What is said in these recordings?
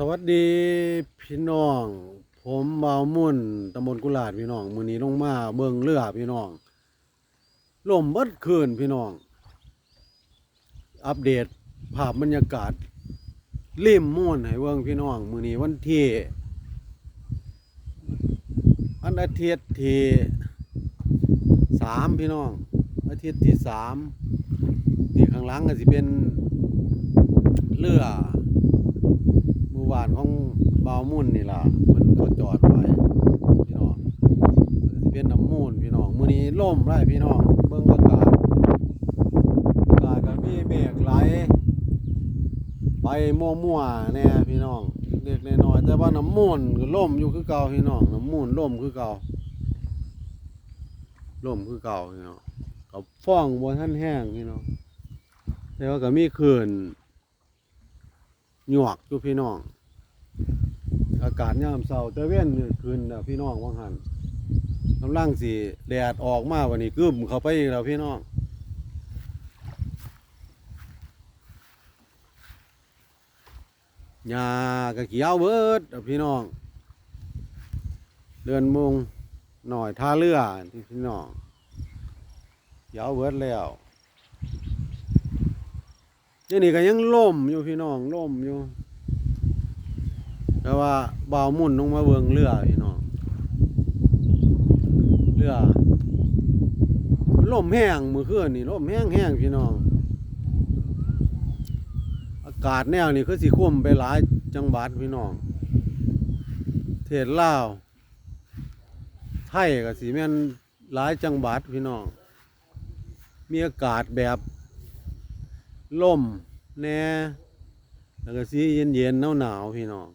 สวัสดีพี่น้อง ผมเบาวมุ่นตำบลกุหลาดพี่น้อง มือนี้ลงมาเบิ่งเรือพี่น้องลมเบิดคืนพี่น้อง อัปเดตภาพบรรยากาศริมม่วนให้เบิ่งพี่น้อง มือนี้วันที่วันอาทิตย์ที่สามพี่น้อง อาทิตย์ที่สามที่ข้างหลังก็สิเป็นเรือ บ้านของบาวมุ่นนี่ล่ะเพิ่นเขาจอดไว้พี่น้องสิเป็นน้ำมูลพี่น้องมื้อนี้ล่มไรพี่น้องเบิ่งอากาศอากาศก็มีเมฆไหลไปมั่วๆแน่พี่น้องเล็กๆน้อยๆแต่ว่าน้ำมูลก็ล่มอยู่คือเก่าพี่น้องน้ำมูลล่มคือเก่าล่มคือเก่าพี่น้องกับฟ้องบ่ทันแห้งพี่น้องแต่ว่าก็มีคลื่นหยวกอยู่พี่น้อง อากาศยามเช้าแต่เว้นคืนพี่น้องว่างหันกำลังสิแดดออกมาวันนี้กึมเข้าไปอีกแล้วพี่น้องหญ้ากะเขียวเบิดเอาพี่น้องเดือนมุงหน่อยท่าเรือพี่น้องเขียวเบิดแล้วเดี๋ยวนี้ก็ยังล่มอยู่พี่น้องล่มอยู่ แต่ว่าเบาหมุ่นลงมาเบิงเรือพี่น้องเรือล่มแห้งมือคืนนี่ล่มแห้งแห้งพี่น้องอากาศแนวนี้คือสิคุ้มไปหลายจังหวัดพี่น้องเทศลาวไทยก็สิแม่นหลายจังหวัดพี่น้องมีอากาศแบบล่มแน่แล้วก็สีเย็นเย็นหนาวหนาวๆพี่น้อง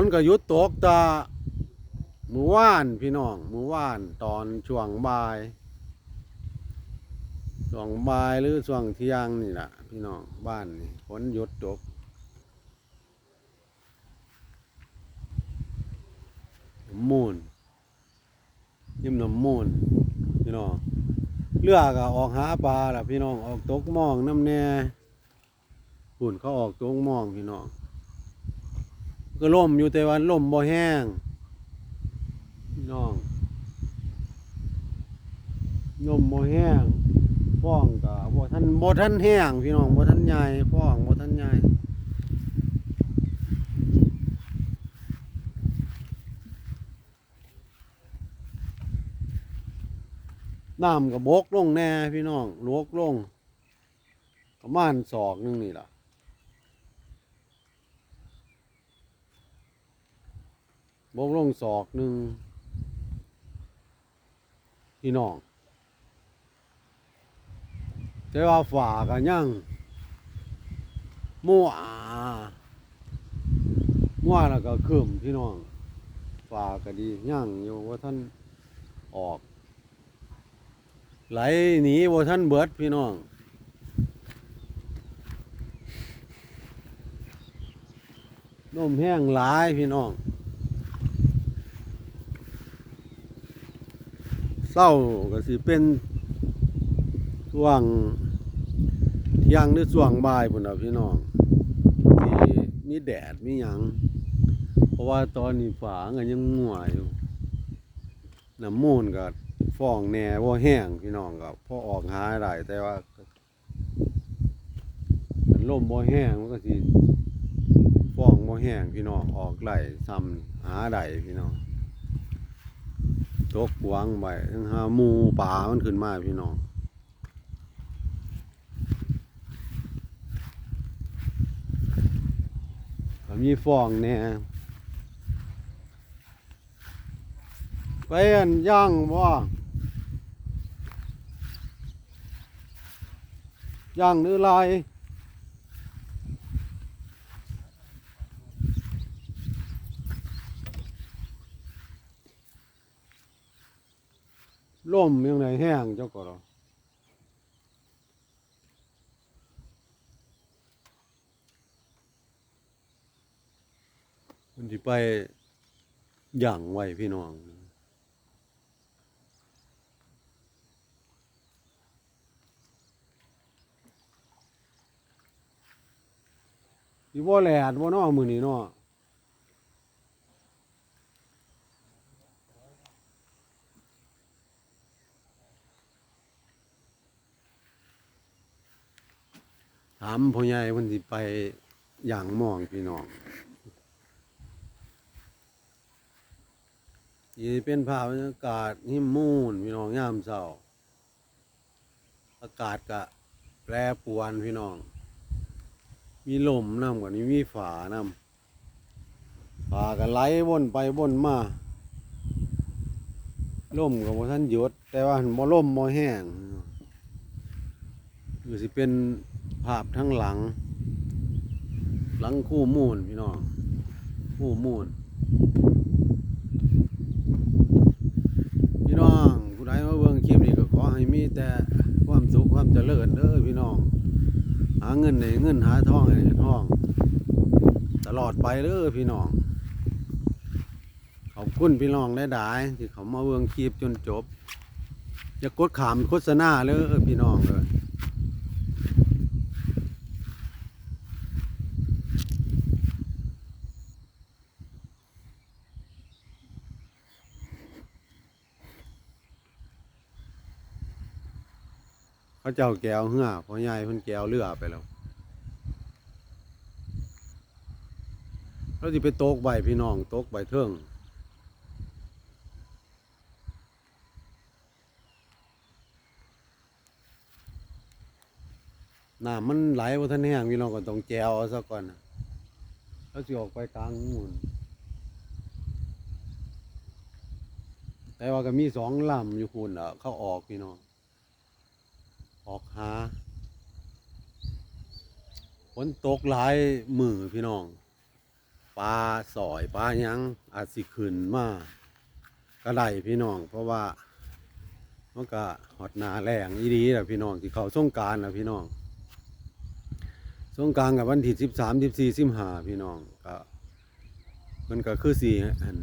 นก็หยุดตกตามือว่านพี่น้องมือว่านตอนช่วงบ่ายช่วงบ่ายหรือช่วงเที่ยงนี่แหละพี่น้องบ้านนี่ฝนหยุดตกมูนยิ้มน้ำมูลพี่น้องเรือก็ออกหาปลาล่ะพี่น้องออกตกมองน้ำแน่หุ่นเขาออกตกมองพี่น้อง ก็ล่มอยู่แต่วันล่มบ่แห้งพี่น้องล่มบ่แห้งฟ้องก็บ่ทันบ่ทันแห้งพี่น้องบ่ทันใหญ่ฟ้องบ่ทันใหญ่น้ำก็บกลงแน่พี่น้องลวกลงประมาณศอกนึงนี่ล่ะ บกลงศอกหนึ่งพี่น้องแต่ว่าฝากันยังมั่วมั่วแล้วก็คืมพี่น้องฝาก็ดียังอยู่ว่าท่านออก ไหลหนีว่าท่านเบิดพี่น้องลมแห้งหลายพี่น้อง เศร้าก็สิเป็นช่วงเที่ยงหรือช่วงบ่ายพุ่นน่ะพี่น้องที่มีแดดมีหยังเพราะว่าตอนนี้ฝาก็ยังงัวอยู่น้ำมูลก็ฟองแหน่บ่าแห้งพี่น้องก็พอออกหาได้แต่ว่ามันลมบ่แห้งมันก็สิฟองบ่แห้งพี่น้องออกไหลซ้ำหาได้พี่น้อง ตกหวางไปทั้งหาหมูป่ามันขึ้นมาพี่น้องมีฟองแหน่ยไปอันย่างบ่ย่างหรือลาย ล่มยังไงแห้งเจ้าก็เรามันที่ไปอย่างไว้พี่น้องอีบ่าแหลดว่านอมือนี่เนาะ ถามพ่อใหญ่เพิ่นสิไปอย่างมองพี่น้องสิเป็นภาพบรรยากาศหิมมูนพี่น้องยามเช้าอากาศก็แปรปรวนพี่น้อง มีลมน้ำกว่านี้มีฝาน้ำฝาก็ไหลวนไปวนมาลมกับว่าท่านหยุดแต่ว่าบ่ล่มบ่แห้งคือสิเป็น ภาพทั้งหลัง หลังคู่มูนพี่น้องคู่มูนพี่น้องผู้ใดมาเบิ่งคลิปนี้ก็ขอให้มีแต่ความสุขความเจริญเด้อพี่น้อง หาเงินในเงินหาทองในทอง ตลอดไปเด้อพี่น้องขอบคุณพี่น้องได้ดายที่เขามาเบิ่งคลิปจนจบอย่ากดขามโฆษณาเลยพี่น้องเลย เขาเจ้าแก้วเหือพ่อใหญ่เพิ่นแก้วเรือไปแล้วเราจะไปตกใบพี่น้องตกใบเทิงน้ำมันไหลว่าท่านแห้งพี่น้องก็ต้องแจวเอาซะก่อนนะแล้วสิออกไปกลางมูนแต่ว่าก็มีสองลำอยู่คุณอะเขาออกพี่น้อง ออกหาฝนตกหลายมือพี่น้องปลาสอยปลายังอาจสิขึ้นมากระไดพี่น้อง เพราะว่ามันก็หอดหนาแรงอีดีแหละพี่น้องที่เขาส่งกรารนะพี่น้องส่งการกับวันที่สิบสามสิบสี่สิบห้าพี่น้องก็มันก็คือสี่อัน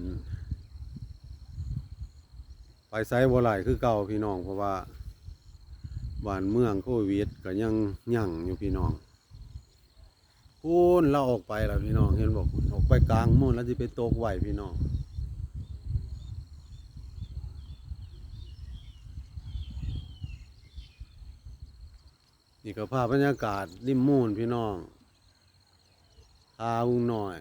ไปไซบัวไหลคือเก่าพี่น้องเพราะว่า บ้านเมืองโควิดก็ยังยั่งอยู่พี่น้องพูนเราออกไปแล้วพี่น้องเห็นบอกออกไปกลางมุ่นแล้วจะไปตกไหวพี่น้องนี่ก็ภาพบรรยากาศริมมูนพี่น้องพาวุงหน่อย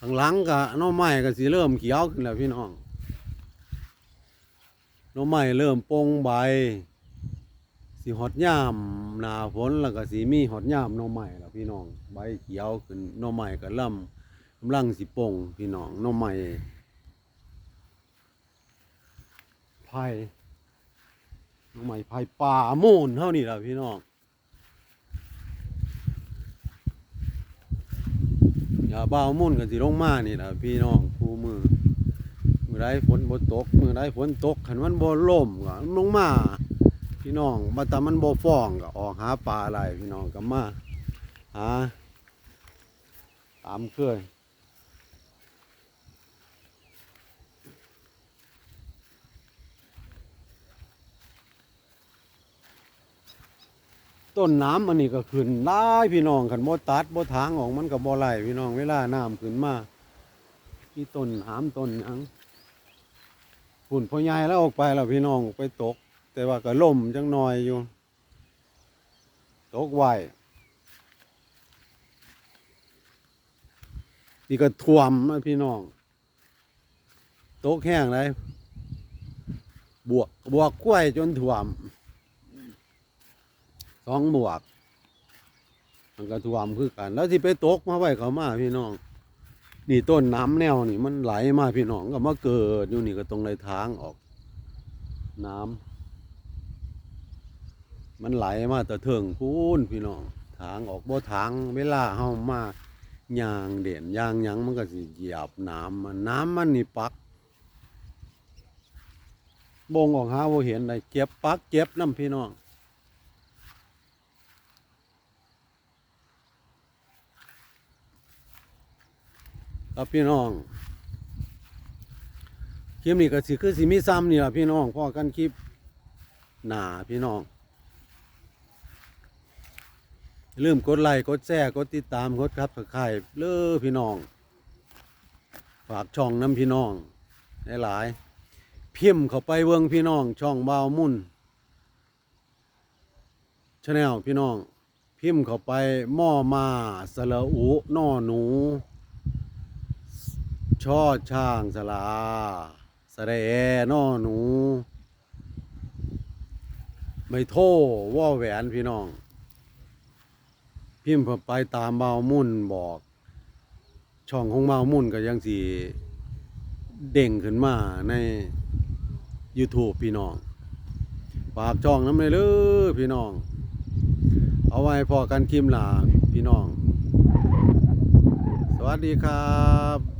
ข้างหลังก็น้อไม้ก็สิเริ่มเขียวขึ้นแล้วพี่น้อง น้อไม้เริ่มโปงใบสิหอดย่ามหนาฝนแล้วก็สิมีหอดย่ามน้อไม้แล้วพี่น้องใบเขียวขึ้นน้อไม้ก็เริ่มกำลังสิโปงพี่น้องน้อไม้ไผ่น้องใหม่ไผ่ป่าโมูนเท่านี้แหละพี่น้องอย่าบ่ามุ่นกันสิลงมานี่แหละพี่น้องคู่มือ อได้ฝนบ่ตกมือได้ฝนตกขันมันบ่ล่มก็ลงมาพี่น้องมาต่มันบ่ฟ้องก็ออกหาปลาอะไรพี่น้องก็มาหาตามเคยต้นน้ำอันนี้ก็ขึ้นได้พี่น้องขันบ่ตัดบ่ทางออกมันก็บ่ไหลพี่น้องเวลาน้ำขึ้นมามีต้นหามต้นหยัง ฝุ่นพ่อใหญ่แล้วออกไปแล้วพี่น้องไปตก แต่ว่าก็ล่มจังหน่อยอยู่ ตกไหวนี่ก็ท่วมนะพี่น้องตกแห้งเลยบวกบวกกล้วยจนท่วมสองบวก มันก็ท่วมคือกัน แล้วที่ไปตกมาไว้เขามาพี่น้อง นี่ต้นน้ำแนวนี่มันไหลมาพี่น้องก็มาเกิดอยู่นี่ก็ตรงในทางออก น้ำมันไหลมาแต่เถิงพูนพี่น้องทางออกบ่ทางเวลาเฮามายางเด่นยางยังมันก็สิเหยียบน้ำมันน้ำมันนี่ปักบงออกหาบ่เห็นได้เจ็บปักเจ็บน้ำพี่น้อง ครับพี่น้องคลิปนี้ก็สิคือสิมีซ้ำนี่ล่ะพี่น้องพอกันคลิปหนาพี่น้องอย่าลืมกดไลค์กดแชร์กดติดตามกดครับสไครเด้อพี่น้อง ฝากช่องน้ำพี่น้องหลายๆพิมพ์เข้าไปเบิ่งพี่น้อง ช่องบาวมุ่นชาแนลพี่น้อง พิมพ์เข้าไปหม้อมาสระอุนอหนู ช่อช่างสลาสระแอนอหนู ไม่โทว่าแหวนพี่น้อง พิมพ์ไปตามเบามุ่นบอก ช่องของเบามุ่นก็ยังสีเด้งขึ้นมาใน YouTube พี่น้องฝากช่องน้ำเลยเลยพี่น้อง เอาไว้พอกันคลิมหลาพี่น้อง สวัสดีครับ